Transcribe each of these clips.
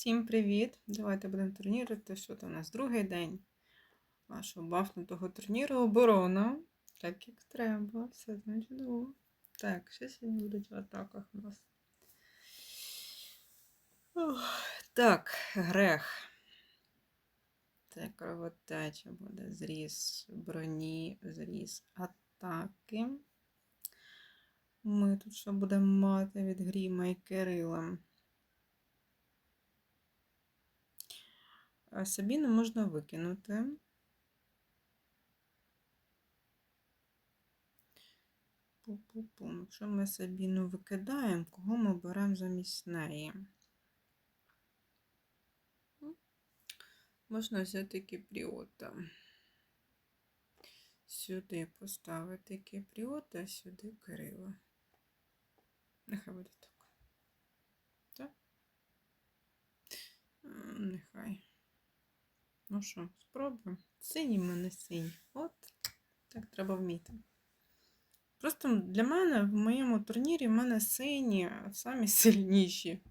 Всім привіт! Давайте будемо турнірити. Що там у нас? Другий день нашого бафнутого турніру. Оборона. Так як треба. Все значить. Так, що сьогодні будуть в атаках у нас? Ох, Так, грех. Це кровотеча буде. Зріз броні, зріз атаки. Ми тут що будемо мати від Гріма і Кирила? А Сабіну можна викинути. Пу-пу-пу. Якщо ми Сабіну викидаємо, кого ми беремо замість неї? Можна взяти кіпріота. Сюди поставити кіпріота, сюди Кирила. Нехай буде так. Так? Нехай. Ну що, спробуємо. Синій в мене синій. От так треба вміти. Просто для мене в моєму турнірі в мене сині самі сильніші.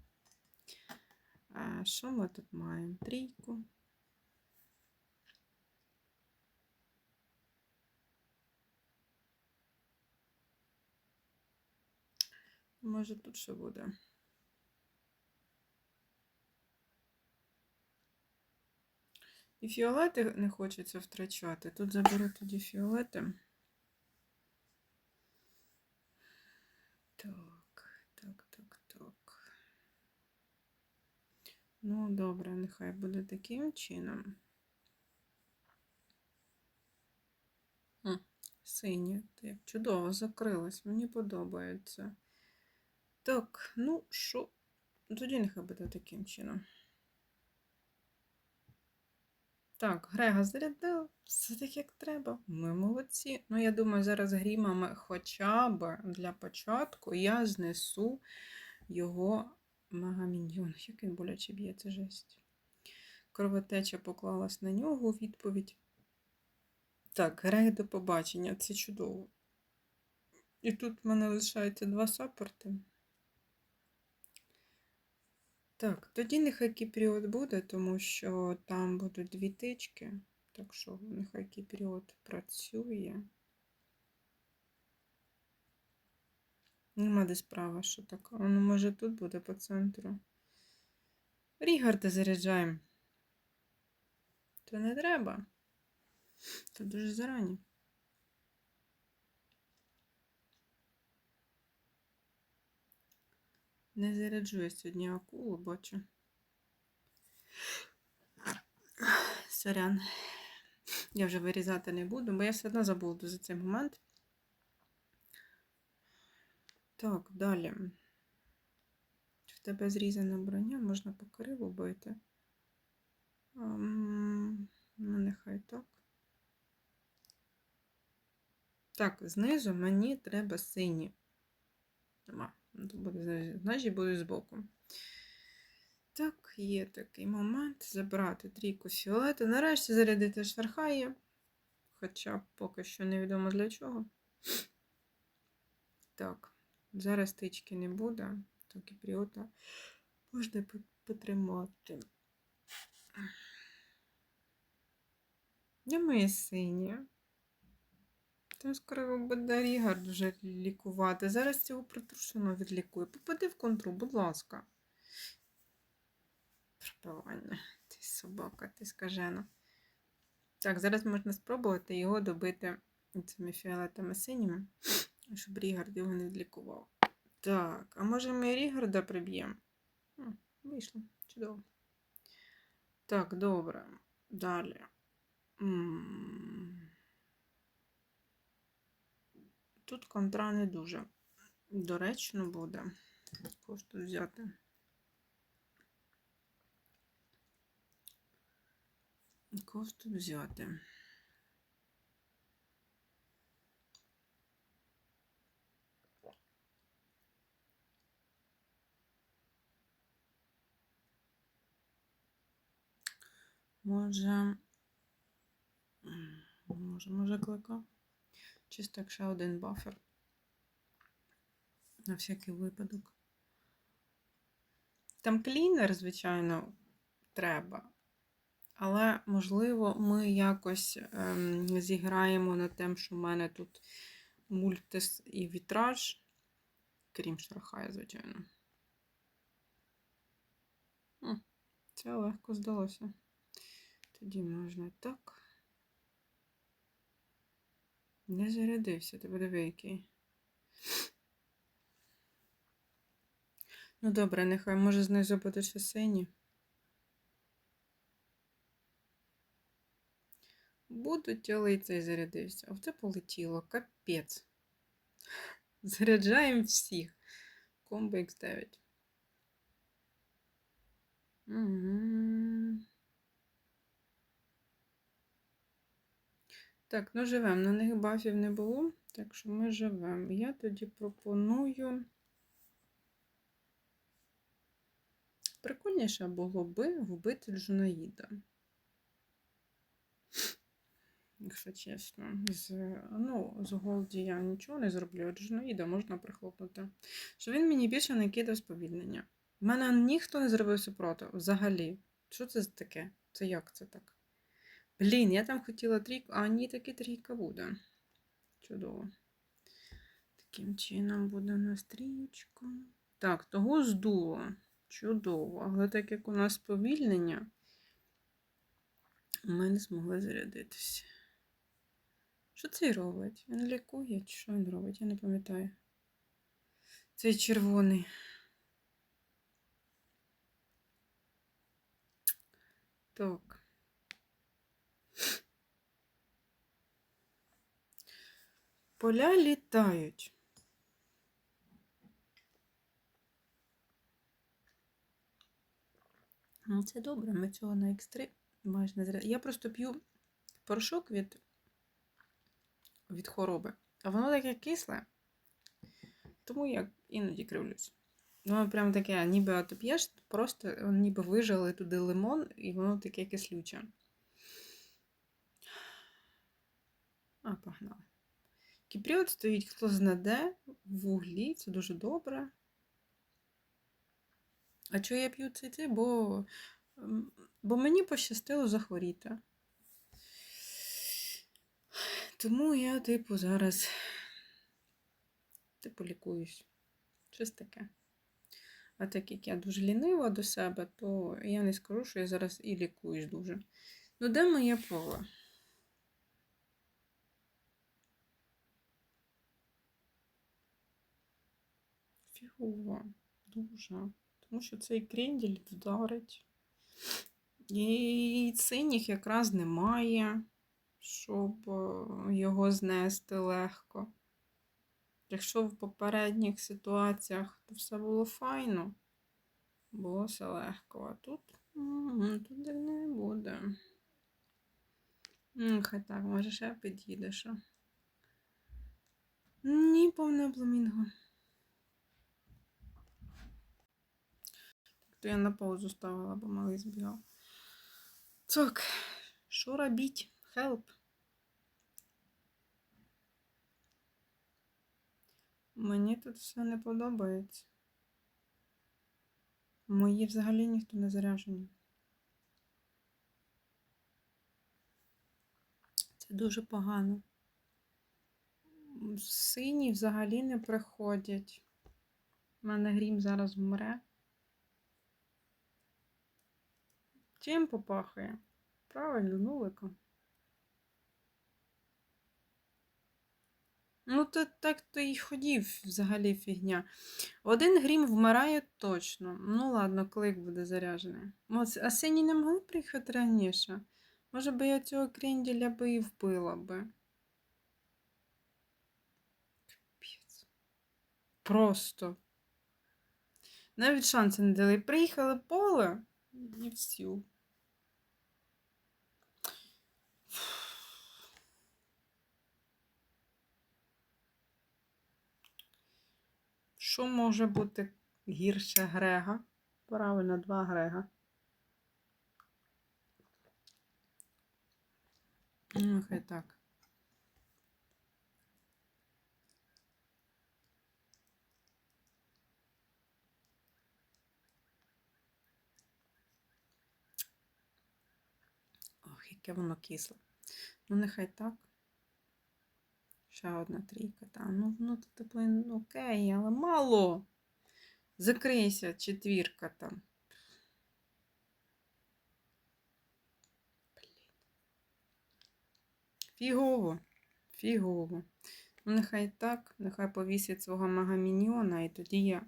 А що ми тут маємо? Трійку. Може тут що буде? І фіолети не хочеться втрачати. Тут заберу тоді фіолети. Так, так, так, так. Ну, добре, нехай буде таким чином. Синє, так, чудово закрилось, мені подобається. Так, ну що, тоді нехай буде таким чином. Так, Грега зарядила, все так як треба. Ми молодці. Ну, я думаю, зараз грімами хоча б для початку я знесу його мегаміньйон. Як він боляче б'є, це жесть. Кровотеча поклалась на нього у відповідь. Так, Грег до побачення, це чудово. І тут в мене лишається два саппорти. Так, тоді нехай кіпріот буде, тому що там будуть дві тички. Так що нехай кіпріот працює. Нема де справа, що так. Воно може тут буде по центру. Рігарда заряджаємо. То не треба. Це дуже зарані. Не заряджує сьогодні акулу, бачу. Сорян. Я вже вирізати не буду, бо я все одно забуду за цей момент. Так, далі. В тебе зрізана броня, можна по криву бити. Ну, нехай так. Так, знизу мені треба сині. Нема. Значить, буде збоку. Так, є такий момент. Забрати трійку фіолету. Нарешті зарядити шверхає. Хоча поки що невідомо для чого. Так, зараз тички не буде. Так і пріота можна потримати. Де моє синє? Там скоро буде Рігард вже лікувати. Зараз цього притрушеного відлікую. Попади в контру, будь ласка. Пробивання. Ти собака, ти скажена. Так, зараз можна спробувати його добити цими фіолетами синіми, щоб Рігард його не відлікував. Так, а може ми Рігарда приб'ємо? Вийшло, чудово. Так, добре. Далі. М. Тут контра не дуже доречно буде. Тут взяти. Тут взяти. Може, може, може клика? Чисто як ще один бафер. На всякий випадок. Там клінер, звичайно, треба. Але, можливо, ми якось ем, зіграємо на тем, що в мене тут мультис і вітраж, крім шарахая, звичайно. Це легко здалося. Тоді можна так. Не зарядився, ти подиви який. Ну добре, нехай може знизу буде ще синій. Будуть, але і цей зарядився. А це полетіло. Капець. Заряджаємо всіх. Комбо X9. Угу. Так, ну живемо. На них бафів не було, так що ми живемо. Я тоді пропоную. Прикольніше було би вбити Джунаїда. Якщо чесно, з, ну, з Голді я нічого не зроблю, Джунаїда можна прихлопнути. Що він мені більше не кидав сповільнення. У мене ніхто не зробив супротив взагалі. Що це таке? Це як це так? Блін, я там хотіла трійку, а ні, таки трійка буде. Чудово. Таким чином буде у нас трієчка. Так, того здуло. Чудово. Але так як у нас повільнення, ми не змогли зарядитися. Що цей робить? Він лікує, чи що він робить? Я не пам'ятаю. Цей червоний. Так. Поля літають. Ну, це добре, ми цього на X3 майже не зря. Я просто п'ю порошок від, від хвороби, а воно таке кисле, тому я іноді кривлюсь. Воно прям таке, ніби ти п'єш, просто ніби вижали туди лимон, і воно таке кислюче. А, погнали. Кіпріот стоїть хто знаде в вуглі, це дуже добре. А чого я п'ю цей цей? Бо, бо мені пощастило захворіти. Тому я, типу, зараз типу лікуюсь. Щось таке. А так як я дуже лінива до себе, то я не скажу, що я зараз і лікуюсь дуже. Ну, де моє поле? Фігово, дуже. Тому що цей кренділь вдарить. І синіх якраз немає, щоб його знести легко. Якщо в попередніх ситуаціях то все було файно, було все легко, а тут тут не буде. Хай так, може ще під'їдеш. Ні, повне бламінго. То я на паузу ставила, бо малий збігав. Так, що робіть? Help. Мені тут все не подобається. Мої взагалі ніхто не заряжені. Це дуже погано. Сині взагалі не приходять. У мене грім зараз вмре. Чим попахує? Правильно, нуликом. Ну, то так то й ходів взагалі фігня. Один грім вмирає точно. Ну, ладно, клик буде заряджений. А сині не могли приїхати раніше. Може би я цього кренділя би і вбила би. Капець. Просто. Навіть шанси не дали. Приїхали поле і всю. Що може бути гірше Грега? Правильно, два Грега. Ну, хай так. Яке воно кисле. Ну, нехай так. Ще одна трійка. Та, ну, ну, типу, ну, окей, але мало. Закрийся, четвірка там. Фігово. Фігово. Ну, нехай так, нехай повісить свого магаміньйона, і тоді я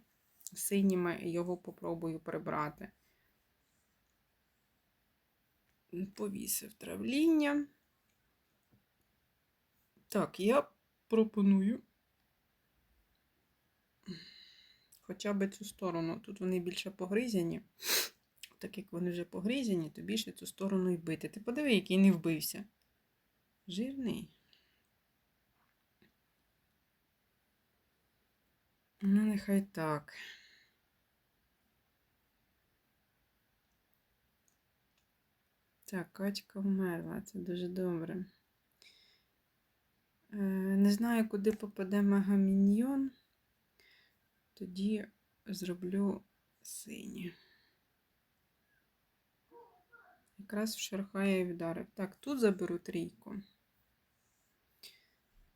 синіми його попробую прибрати. Повісив травління. Так, я пропоную хоча б цю сторону. Тут вони більше погризяні. Так як вони вже погризяні, то більше цю сторону і бити. Ти подиви, який не вбився. Жирний. Ну, нехай так. Так, качка вмерла, це дуже добре. Е, Не знаю, куди попаде мегаміньйон. Тоді зроблю синє. Якраз в шерхая і вдарив. Так, тут заберу трійку.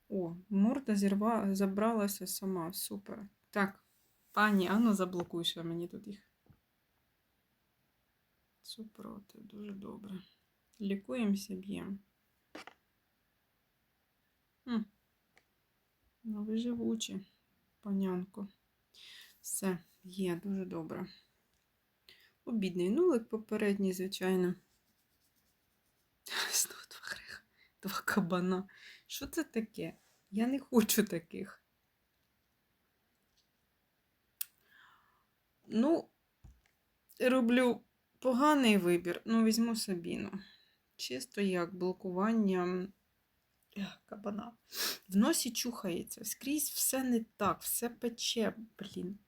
О, морда зірва... забралася сама. Супер. Так, пані, ану заблокуй ще мені тут їх. Супротив, дуже добре. Лікуємося, б'ємо. Ну, ви живучі, панянко. Все, є, дуже добре. Обідний нулик попередній, звичайно. Знову два греха, два кабана. Що це таке? Я не хочу таких. Ну, роблю поганий вибір. Ну, візьму Сабіну. Чисто як блокування кабана. В носі чухається. Скрізь все не так, все пече, блін.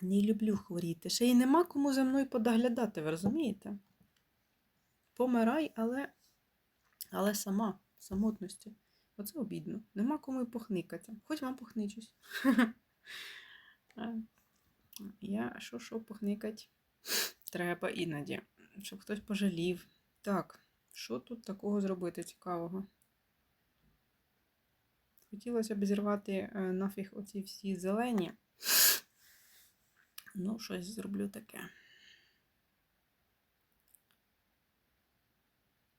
Не люблю хворіти. Ще й нема кому за мною подоглядати, ви розумієте? Помирай, але але сама, в самотності. Оце обідно. Нема кому і похникати. Хоч вам похничусь. Я що що похникать треба іноді, щоб хтось пожалів. Так, що тут такого зробити цікавого? Хотілося б зірвати е, нафіг оці всі зелені. Ну, щось зроблю таке.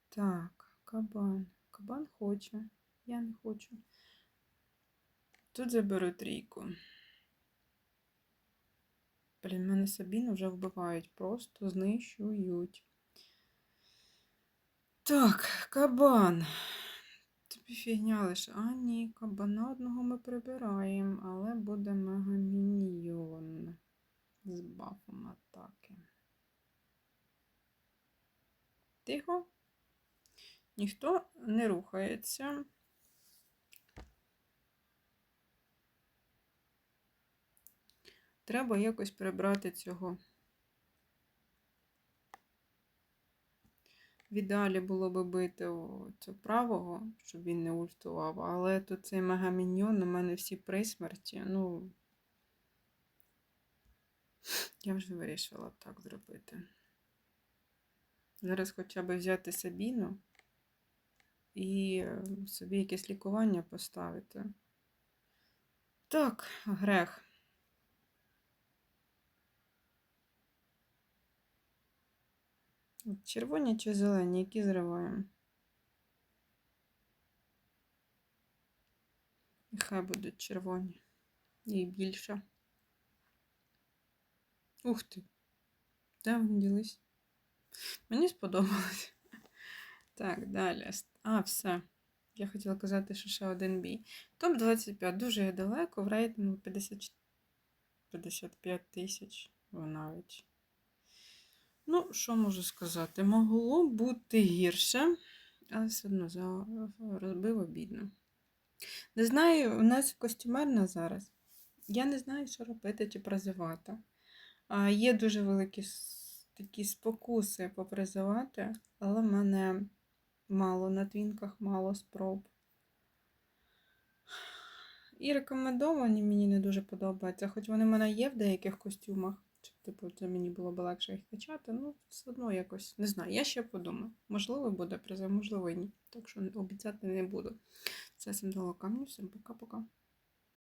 Так, кабан. Кабан хоче. Я не хочу. Тут заберу трійку. Блін, мене Сабіну вже вбивають, просто знищують. Так, кабан. Тобі фігня лише. А, ні, кабана одного ми прибираємо, але буде мегаміньйон з бафом атаки. Тихо. Ніхто не рухається. Треба якось прибрати цього. В ідеалі було би бити цього правого, щоб він не ультував, але тут цей мегаміньйон, у мене всі при смерті. Ну, я вже вирішила так зробити. Зараз хоча б взяти Сабіну і собі якесь лікування поставити. Так, грех. Червоні чи зелені, які зриваємо? Нехай будуть червоні. І більше. Ух ти! Де вони ділись? Мені сподобалось. Так, далі. А, все. Я хотіла казати, що ще один бій. Топ-25 дуже далеко, в рейтингу 50... 55 тисяч навіть. Ну, що можу сказати? Могло бути гірше, але все одно розбив обідно. Не знаю, у нас костюмерна зараз. Я не знаю, що робити чи призивати. А, Є дуже великі такі спокуси попризивати, але в мене мало на твінках, мало спроб. І рекомендовані мені не дуже подобаються, хоч вони в мене є в деяких костюмах. Типу, це мені було б легше їх качати. Ну, все одно якось не знаю. Я ще подумаю. Можливо, буде призив, можливо, ні. Так що обіцяти не буду. Це всім дало камню, всім пока-пока.